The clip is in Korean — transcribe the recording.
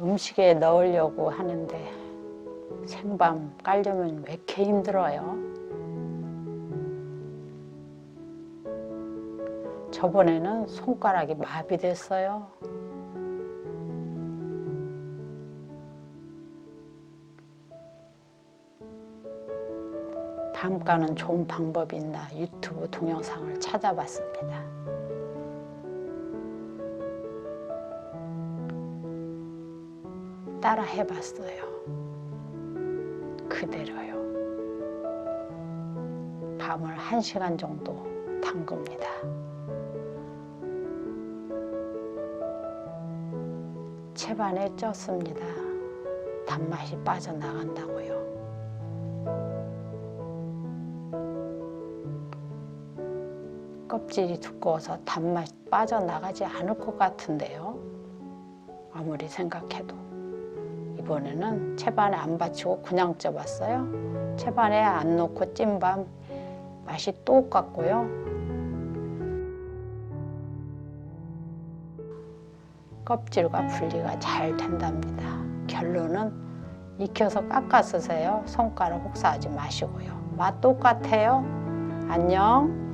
음식에 넣으려고 하는데 생밤 깔려면 왜 이렇게 힘들어요? 저번에는 손가락이 마비됐어요. 밤 까는 좋은 방법이 있나 유튜브 동영상을 찾아봤습니다. 따라 해봤어요. 그대로요. 밤을 한 시간 정도 담급니다. 채반에 쪘습니다. 단맛이 빠져나간다고요. 껍질이 두꺼워서 단맛 빠져나가지 않을 것 같은데요. 아무리 생각해도. 이번에는 채반에 안 받치고 그냥 쪄봤어요. 채반에 안 넣고 찐밤 맛이 똑같고요. 껍질과 분리가 잘 된답니다. 결론은 익혀서 깎아 쓰세요. 손가락 혹사하지 마시고요. 맛 똑같아요. 안녕.